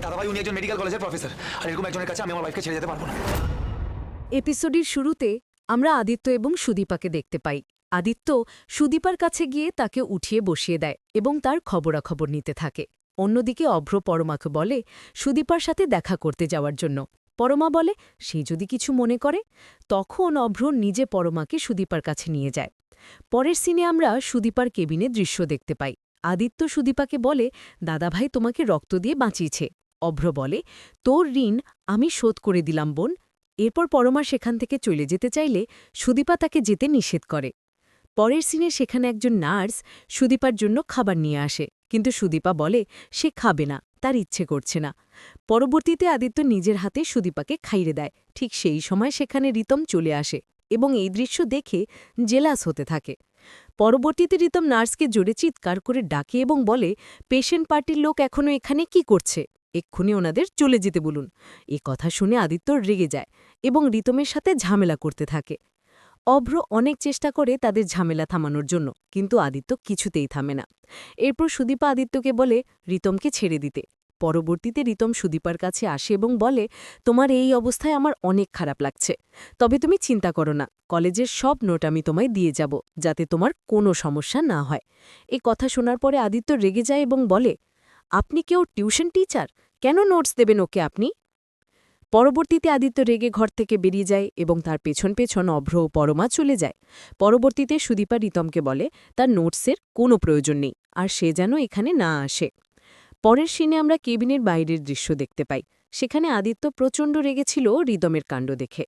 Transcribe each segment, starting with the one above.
দাদাভাই, উনি একজন মেডিকেল কলেজের প্রফেসর আর এরকম একজনের কাছে আমি আমার ওয়াইফকে ছেড়ে যেতে পারব না। এপিসোডের শুরুতে আমরা আদিত্য এবং সুদীপাকে দেখতে পাই। আদিত্য সুদীপার কাছে গিয়ে তাকে উঠিয়ে বসিয়ে দেয় এবং তার খবরাখবর নিতে থাকে। অন্যদিকে অভ্র পরমাকে বলে, সুদীপার সাথে দেখা করতে যাওয়ার জন্য। পরমা বলে, সে যদি কিছু মনে করে, তখন অভ্র নিজে পরমাকে সুদীপার কাছে নিয়ে যায়। পরের সিনে আমরা সুদীপার কেবিনে দৃশ্য দেখতে পাই। আদিত্য সুদীপাকে বলে, দাদাভাই তোমাকে রক্ত দিয়ে বাঁচিয়েছে। অভ্র বলে, তোর ঋণ আমি শোধ করে দিলাম, বোন। এরপর পরমা সেখান থেকে চলে যেতে চাইলে সুদীপা তাকে যেতে নিষেধ করে। পরের সিনে সেখানে একজন নার্স সুদীপার জন্য খাবার নিয়ে আসে, কিন্তু সুদীপা বলে, সে খাবে না, তার ইচ্ছে করছে না। পরবর্তীতে আদিত্য নিজের হাতে সুদীপাকে খাইয়ে দেয়। ঠিক সেই সময় সেখানে রিতম চলে আসে এবং এই দৃশ্য দেখে জেলাস হতে থাকে। পরবর্তীতে রিতম নার্সকে জোরে চিৎকার করে ডাকে এবং বলে, পেশেন্ট পার্টির লোক এখনও এখানে কি করছে? এক্ষুনি ওনাদের চলে যেতে বলুন। এ কথা শুনে আদিত্য রেগে যায় এবং রিতমের সাথে ঝামেলা করতে থাকে। অভ্র অনেক চেষ্টা করে তাদের ঝামেলা থামানোর জন্য, কিন্তু আদিত্য কিছুতেই থামে না। এরপর সুদীপা আদিত্যকে বলে, রিতমকে ছেড়ে দিতে। পরবর্তীতে রিতম সুদীপার কাছে আসে এবং বলে, তোমার এই অবস্থায় আমার অনেক খারাপ লাগছে। তবে তুমি চিন্তা করো না, কলেজের সব নোট আমি তোমায় দিয়ে যাব, যাতে তোমার কোনো সমস্যা না হয়। এ কথা শোনার পরে আদিত্য রেগে যায় এবং বলে, আপনি কেউ টিউশন টিচার? কেন নোটস দেবেন ওকে আপনি? পরবর্তীতে আদিত্য রেগে ঘর থেকে বেরিয়ে যায় এবং তার পেছন পেছন অভ্র ও পরমা চলে যায়। পরবর্তীতে সুদীপা রিতমকে বলে, তার নোটসের কোনো প্রয়োজন নেই, আর সে যেন এখানে না আসে। পরের সিনে আমরা কেবিনের বাইরের দৃশ্য দেখতে পাই। সেখানে আদিত্য প্রচণ্ড রেগেছিল রিদমের কাণ্ড দেখে।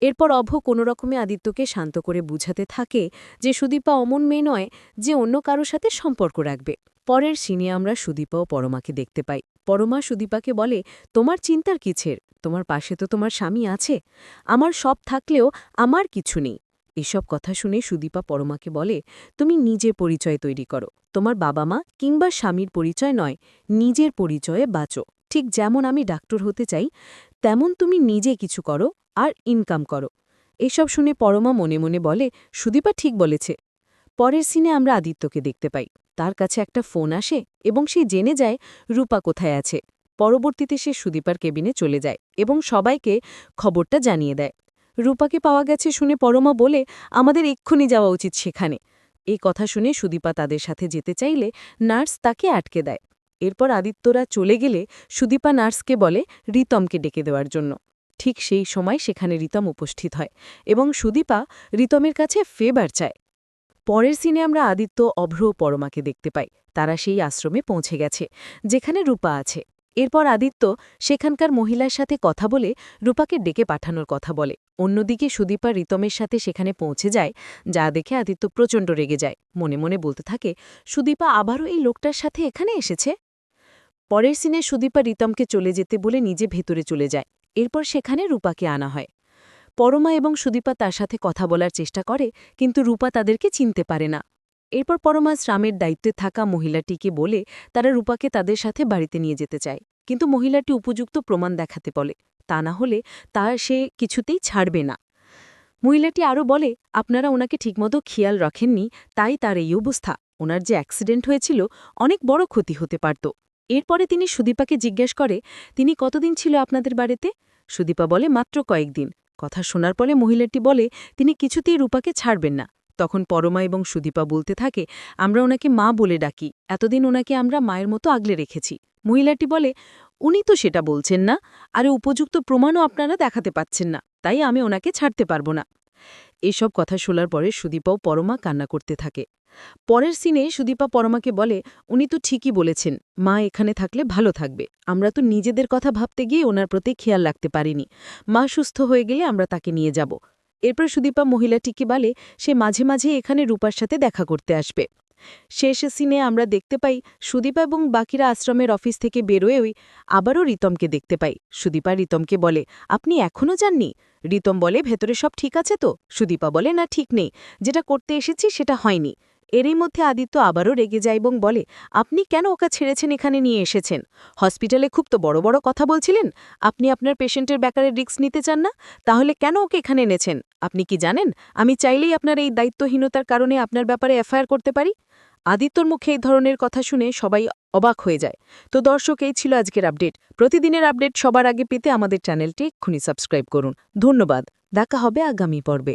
এরপর অভ কোনো রকমে আদিত্যকে শান্ত করে বুঝাতে থাকে যে সুদীপা অমন মেয়ে নয় যে অন্য কারও সাথে সম্পর্ক রাখবে। পরের সিনে আমরা সুদীপা ও পরমাকে দেখতে পাই। পরমা সুদীপাকে বলে, তোমার চিন্তার কিছের তোমার পাশে তো তোমার স্বামী আছে। আমার সব থাকলেও আমার কিছু নেই। এসব কথা শুনে সুদীপা পরমাকে বলে, তুমি নিজে পরিচয় তৈরি করো। তোমার বাবা মা কিংবা স্বামীর পরিচয় নয়, নিজের পরিচয়ে বাঁচো। ঠিক যেমন আমি ডাক্তার হতে চাই, তেমন তুমি নিজে কিছু করো আর ইনকাম করো। এসব শুনে পরমা মনে মনে বলে, সুদীপা ঠিক বলেছে। পরের সিনে আমরা আদিত্যকে দেখতে পাই। তার কাছে একটা ফোন আসে এবং সে জেনে যায় রূপা কোথায় আছে। পরবর্তীতে সে সুদীপার কেবিনে চলে যায় এবং সবাইকে খবরটা জানিয়ে দেয়। রূপাকে পাওয়া গেছে শুনে পরমা বলে, আমাদের এক্ষুনি যাওয়া উচিত সেখানে। এই কথা শুনে সুদীপা তাদের সাথে যেতে চাইলে নার্স তাকে আটকে দেয়। এরপর আদিত্যরা চলে গেলে সুদীপা নার্সকে বলে রিতমকে ডেকে দেওয়ার জন্য। ঠিক সেই সময় সেখানে রিতম উপস্থিত হয় এবং সুদীপা রিতমের কাছে ফেবার চায়। পরের সিনে আমরা আদিত্য, অভ্র পরমাকে দেখতে পাই। তারা সেই আশ্রমে পৌঁছে গেছে, যেখানে রূপা আছে। এরপর আদিত্য সেখানকার মহিলার সাথে কথা বলে রূপাকে ডেকে পাঠানোর কথা বলে। অন্যদিকে সুদীপা রিতমের সাথে সেখানে পৌঁছে যায়, যা দেখে আদিত্য প্রচণ্ড রেগে যায়। মনে মনে বলতে থাকে, সুদীপা আবারও এই লোকটার সাথে এখানে এসেছে? পরের সিনে সুদীপা রিতমকে চলে যেতে বলে নিজে ভেতরে চলে যায়। এরপর সেখানে রূপাকে আনা হয়। পরমা এবং সুদীপা তার সাথে কথা বলার চেষ্টা করে, কিন্তু রূপা তাদেরকে চিনতে পারে না। এরপর পরমা শ্রামের দায়িত্বে থাকা মহিলাটিকে বলে তারা রূপাকে তাদের সাথে বাড়িতে নিয়ে যেতে চায়। কিন্তু মহিলাটি উপযুক্ত প্রমাণ দেখাতে বলে, তা না হলে তা সে কিছুতেই ছাড়বে না। মহিলাটি আরও বলে, আপনারা ওনাকে ঠিকমতো খেয়াল রাখেননি, তাই তার এই অবস্থা। ওনার যে অ্যাক্সিডেন্ট হয়েছিল, অনেক বড় ক্ষতি হতে পারত। এরপরে তিনি সুদীপাকে জিজ্ঞেস করে, তিনি কতদিন ছিল আপনাদের বাড়িতে? সুদীপা বলে, মাত্র কয়েকদিন। কথা শোনার পরে মহিলাটি বলে, তিনি কিছুতেই রূপাকে ছাড়বেন না। তখন পরমা এবং সুদীপা বলতে থাকে, আমরা ওনাকে মা বলে ডাকি। এতদিন ওনাকে আমরা মায়ের মতো আগলে রেখেছি। মহিলাটি বলে, উনি তো সেটা বলছেন না। আর উপযুক্ত প্রমাণও আপনারা দেখাতে পাচ্ছেন না। তাই আমি ওনাকে ছাড়তে পারব না। এসব কথা শোনার পরে সুদীপাও পরমা কান্না করতে থাকে। পরের সিনে সুদীপা পরমাকে বলে, উনি তো ঠিকই বলেছেন, মা এখানে থাকলে ভালো থাকবে। আমরা তো নিজেদের কথা ভাবতে গিয়ে ওনার প্রতি খেয়াল রাখতে পারিনি। মা সুস্থ হয়ে গেলে আমরা তাকে নিয়ে যাব। এরপর সুদীপা মহিলাটিকে বলে, সে মাঝে মাঝে এখানে রূপার সাথে দেখা করতে আসবে। শেষ সিনে আমরা দেখতে পাই, সুদীপা এবং বাকিরা আশ্রমের অফিস থেকে বেরোয়েই আবারও রিতমকে দেখতে পাই। সুদীপা রিতমকে বলে, আপনি এখনও যাননি? রিতম বলে, ভেতরে সব ঠিক আছে তো? সুদীপা বলে, না, ঠিক নেই। যেটা করতে এসেছি সেটা হয়নি। এরই মধ্যে আদিত্য আবারও রেগে যায় এবং বলে, আপনি কেন ওকে ছেড়েছেন এখানে নিয়ে এসেছেন? হসপিটালে খুব তো বড় বড় কথা বলছিলেন। আপনি আপনার পেশেন্টের ব্যাপারে রিস্ক নিতে চান না? তাহলে কেন ওকে এখানে এনেছেন? আপনি কি জানেন? আমি চাইলেই আপনার এই দায়িত্বহীনতার কারণে আপনার ব্যাপারে এফআইআর করতে পারি? আদিত্যর মুখে এই ধরনের কথা শুনে সবাই অবাক হয়ে যায়। তো দর্শক, এই ছিল আজকের আপডেট। প্রতিদিনের আপডেট সবার আগে পেতে আমাদের চ্যানেলটি এক্ষুনি সাবস্ক্রাইব করুন। ধন্যবাদ। দেখা হবে আগামী পর্বে।